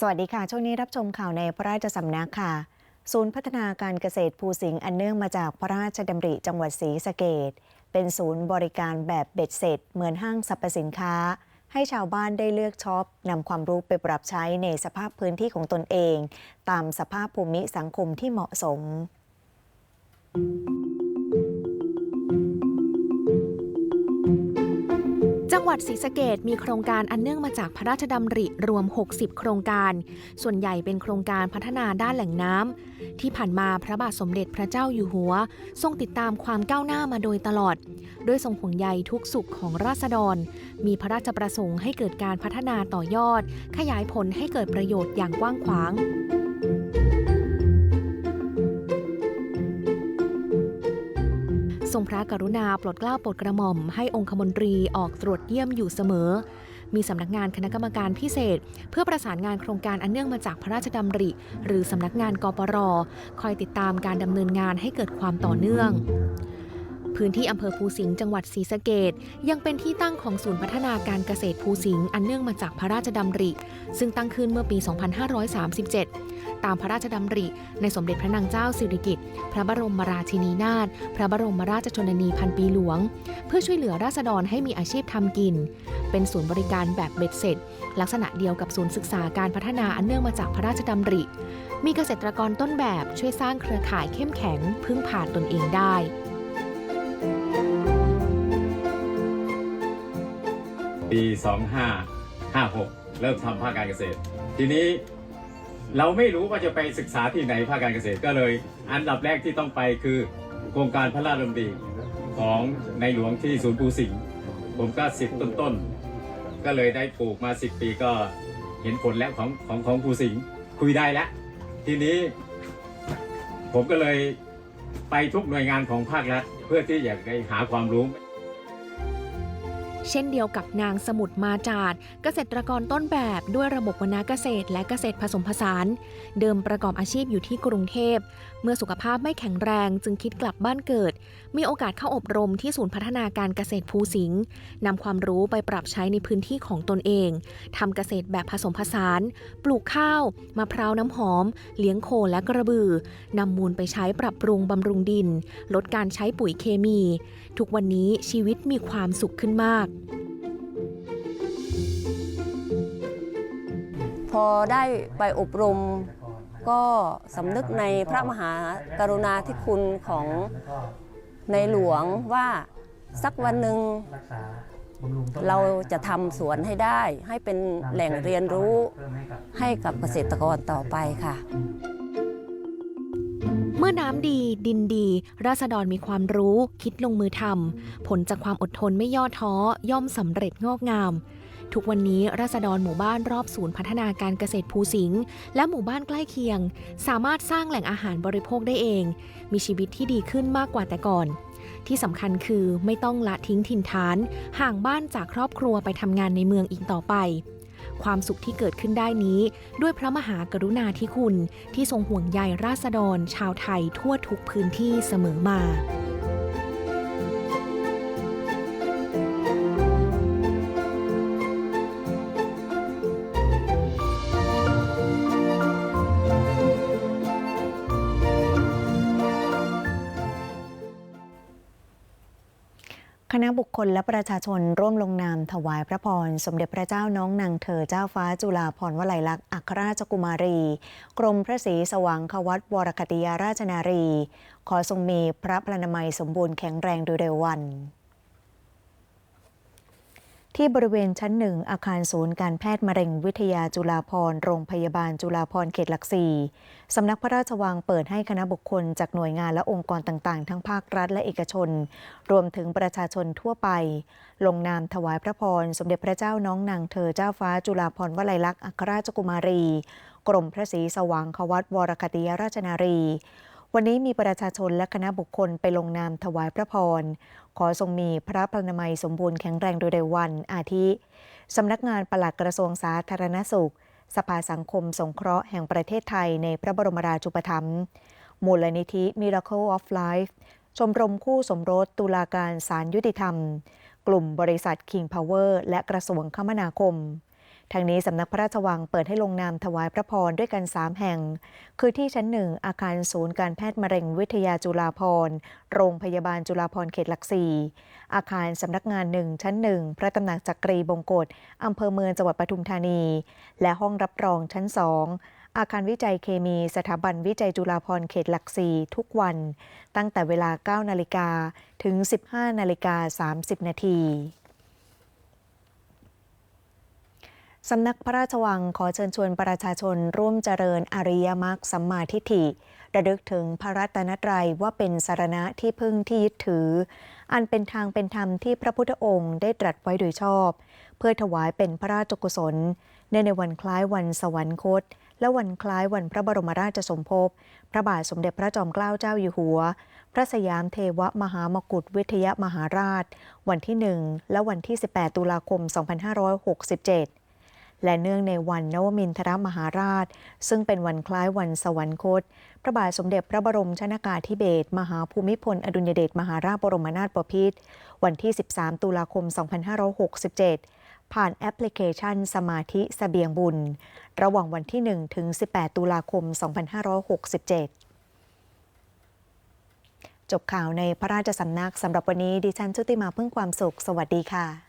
สวัสดีค่ะ ช่วงนี้รับชมข่าวในพระราชสำนักค่ะ ศูนย์พัฒนาการเกษตรภูสิงห์อันเนื่องมาจากพระราชดำริจังหวัดศรีสะเกดเป็นศูนย์บริการแบบเบ็ดเสร็จ เหมือนห้างสรรพสินค้า ให้ชาวบ้านได้เลือกช็อปนำความรู้ไปปรับใช้ในสภาพพื้นที่ของตนเอง ตามสภาพภูมิสังคมที่เหมาะสม จังหวัดศรีสะเกดมีโครงการอันเนื่องมาจากพระราชดำริรวม 60 โครงการ ส่วนใหญ่เป็นโครงการพัฒนาด้านแหล่งน้ำที่ผ่านมาพระบาทสมเด็จพระเจ้าอยู่หัว ทรงติดตามความก้าวหน้ามาโดยตลอด ด้วยทรงห่วงใยทุกสุขของราษฎร มีพระราชประสงค์ให้เกิดการพัฒนาต่อยอด ขยายผลให้เกิดประโยชน์อย่างกว้างขวาง รงพระกรุณาโปลดเกล้าโปลดกระหม่อมให้องคมนตรีออกตรวจเยี่ยมอยู่เสมอ มีสำนักงานคณะกรรมการพิเศษ เพื่อประสานงานโครงการอันเนื่องมาจากพระราชดำริ หรือสำนักงานกปรคอยติดตามการดำเนินงานให้เกิดความต่อเนื่อง พื้นที่อำเภอภูสิงห์จังหวัดศรีสะเกดยังเป็นที่ตั้งของศูนย์พัฒนาการเกษตรภูสิงห์อันเนื่องมาจากพระราชดำริ ซึ่งตั้งขึ้นเมื่อปี 2537 ตามพระราชดำริ ในสมเด็จพระนางเจ้าสิริกิติ์พระบรมราชินีนาถพระบรมราชชนนีพันปีหลวง เพื่อช่วยเหลือราษฎรให้มีอาชีพทำกิน เป็นศูนย์บริการแบบเบ็ดเสร็จ ลักษณะเดียวกับศูนย์ศึกษาการพัฒนาอันเนื่องมาจากพระราชดำริ มีเกษตรกรต้นแบบช่วยสร้างเครือข่ายเข้มแข็ง พึ่งพาตนเองได้ ปี 2556 เริ่มทำภาคการเกษตร ทีนี้เราไม่รู้ว่าจะไปศึกษาที่ไหนภาคการเกษตรก็เลย อันดับแรกที่ต้องไปคือโครงการพระราชดำริของในหลวงที่ศูนย์ปูสิงห์ผมก็สิบต้นๆ ก็เลยได้ปลูกมา 10 ปีก็เห็นผลแล้วของของของปูสิงห์คุยได้แล้วทีนี้ ผมก็เลยไปทุกหน่วยงานของภาครัฐเพื่อที่อยากได้หาความรู้ เช่นเดียวกับนางสมุทรมาจาดเกษตรกรต้นแบบด้วยระบบวนาเกษตรและเกษตรผสมผสาน เดิมประกอบอาชีพอยู่ที่กรุงเทพ เมื่อสุขภาพไม่แข็งแรงจึงคิดกลับบ้านเกิด มีโอกาสเข้าอบรมที่ศูนย์พัฒนาการเกษตรภูสิงห์นำความรู้ไปปรับใช้ในพื้นที่ของตนเองทำเกษตรแบบผสมผสาน ปลูกข้าวมะพร้าวน้ำหอม เลี้ยงโคและกระบือนำมูลไปใช้ปรับปรุงบำรุงดิน ลดการใช้ปุ๋ยเคมี ทุกวันนี้ชีวิตมีความสุขขึ้นมากพอได้ไปอบรมก็สำนึกในพระมหากรุณาธิคุณของในหลวงว่าสักวันหนึ่งเราจะทำสวนให้ได้ ให้เป็นแหล่งเรียนรู้ให้กับเกษตรกรต่อไปค่ะ เมื่อน้ำดีดินดี ราษฎรมีความรู้ คิดลงมือทำผลจากความอดทนไม่ย่อท้อ ย่อมสำเร็จงอกงาม ทุกวันนี้ราษฎรหมู่บ้านรอบศูนย์พัฒนาการเกษตรภูสิงห์และหมู่บ้านใกล้เคียง สามารถสร้างแหล่งอาหารบริโภคได้เอง มีชีวิตที่ดีขึ้นมากกว่าแต่ก่อน ที่สำคัญคือไม่ต้องละทิ้งถิ่นฐาน ห่างบ้านจากครอบครัวไปทำงานในเมืองอีกต่อไป ความสุขที่เกิดขึ้นได้นี้ ด้วยพระมหากรุณาธิคุณที่ทรงห่วงใยราษฎร ชาวไทยทั่วทุกพื้นที่เสมอมา ณะบุคคลและประชาชนร่วมลงนามถวายพระพร สมเด็จพระเจ้าน้องนางเธอเจ้าฟ้าจุฬาภรวลัยลักษณ์อัครราชกุมารี กรมพระศรีสว่างควัตวรคติยาราชนารี ขอทรงมีพระพลานามัยสมบูรณ์แข็งแรงโดยเร็ววัน ที่บริเวณชั้นหนึ่งอาคารศูนย์การแพทย์มะเร็งวิทยาจุฬาภรโรงพยาบาลจุฬาภรเขตหลักสี่สำนักพระราชวังเปิดให้คณะบุคคลจากหน่วยงานและองค์กรต่างๆ ทั้งภาครัฐและเอกชน รวมถึงประชาชนทั่วไป ลงนามถวายพระพร สมเด็จพระเจ้าน้องนางเธอเจ้าฟ้าจุฬาภรวลัยลักษณ์อัครราชกุมารี กรมพระศรีสว่างควัตวรคติยราชนารี วันนี้มีประชาชนและคณะบุคคลไปลงนามถวายพระพร ขอทรงมีพระพลานามัยสมบูรณ์แข็งแรงโดยเร็ววัน อาทิสำนักงานปลัดกระทรวงสาธารณสุข สภาสังคมสงเคราะห์แห่งประเทศไทยในพระบรมราชูปถัมภ์มูลนิธิ Miracle of Life ชมรมคู่สมรสตุลาการศาลยุติธรรม กลุ่มบริษัท King Power และกระทรวงคมนาคม ทางนี้สำนักพระราชวังเปิดให้ลงนามถวายพระพรด้วยกัน 3 แห่ง คือที่ชั้นหนึ่งอาคารศูนย์การแพทย์มะเร็งวิทยาจุฬาภรโรงพยาบาลจุฬาภรเขตหลักสี่อาคารสำนักงานหนึ่งชั้นหนึ่งพระตำหนักจักรีบงกฎอำเภอเมืองจังหวัดปทุมธานี และห้องรับรองชั้นสองอาคารวิจัยเคมีสถาบันวิจัยจุฬาภรเขตหลักสี่ทุกวัน ตั้งแต่เวลา 9 นาฬิกาถึง 15 นาฬิกา 30 นาที สำนักพระราชวังขอเชิญชวนประชาชนร่วมเจริญอริยมรรคสัมมาทิฏฐิ ระลึกถึงพระรัตนตรัยว่าเป็นสารณะที่พึ่งที่ยึดถือ อันเป็นทางเป็นธรรมที่พระพุทธองค์ได้ตรัสไว้โดยชอบ เพื่อถวายเป็นพระราชกุศลเนในวันคล้ายวันสวรรคต และวันคล้ายวันพระบรมราชสมภพ พระบาทสมเด็จพระจอมเกล้าเจ้าอยู่หัว พระสยามเทวมหามกุฏวิทยมหาราช วันที่1และวันที่ 18 ตุลาคม 2567 และเนื่องในวันนวมินทรมหาราช ซึ่งเป็นวันคล้ายวันสวรรคต พระบาทสมเด็จพระบรมชนากาธิเบศรมหาภูมิพล อดุลยเดชมหาราชบรมนาถบพิตรวันที่ 13 ตุลาคม 2567 ผ่านแอปพลิเคชันสมาธิสเสบียงบุญ ระหว่างวันที่ 1 ถึง 18 ตุลาคม 2567จบข่าวในพระราชสำนักสำหรับวันนี้ดิฉันชุติมาเพึ่งความสุข สวัสดีค่ะ